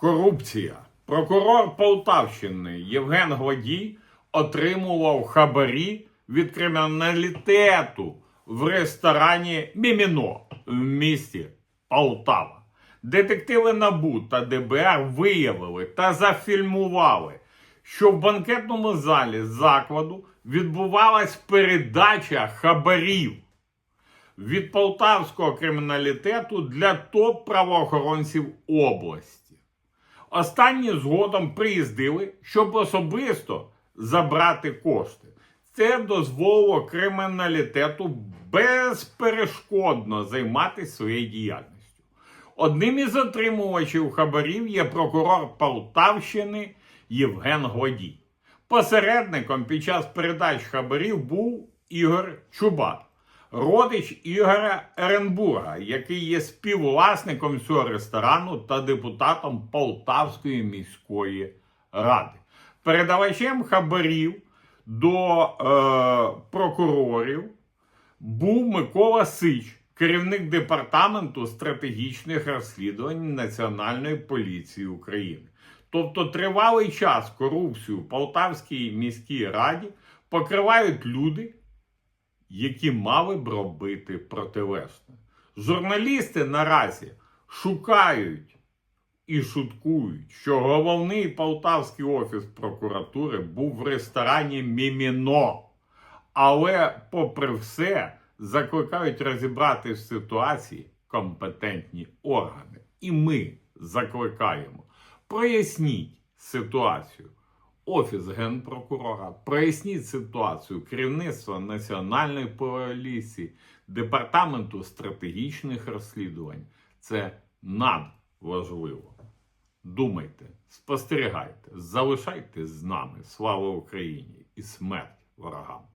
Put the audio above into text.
Корупція. Прокурор Полтавщини Євген Гладій отримував хабарі від криміналітету в ресторані Міміно в місті Полтава. Детективи НАБУ та ДБР виявили та зафільмували, що в банкетному залі закладу відбувалась передача хабарів від полтавського криміналітету для топ-правоохоронців області. Останні згодом приїздили, щоб особисто забрати кошти. Це дозволило криміналітету безперешкодно займатися своєю діяльністю. Одним із отримувачів хабарів є прокурор Полтавщини Євген Гладій. Посередником під час передач хабарів був Ігор Чубат, родич Ігоря Еренбурга, який є співвласником цього ресторану та депутатом Полтавської міської ради. Передавачем хабарів до е, прокурорів був Микола Сич, керівник департаменту стратегічних розслідувань Національної поліції України. Тобто тривалий час корупцію в Полтавській міській раді покривають люди, які мали б робити протилежне. Журналісти наразі шукають і шуткують, що головний полтавський офіс прокуратури був в ресторані Міміно. Але, попри все, закликають розібрати в ситуації компетентні органи. І ми закликаємо. Проясніть ситуацію. Офіс генпрокурора, проясніть ситуацію керівництва Національної поліції, Департаменту стратегічних розслідувань. Це надважливо. Думайте, спостерігайте, залишайтесь з нами. Слава Україні і смерть ворогам!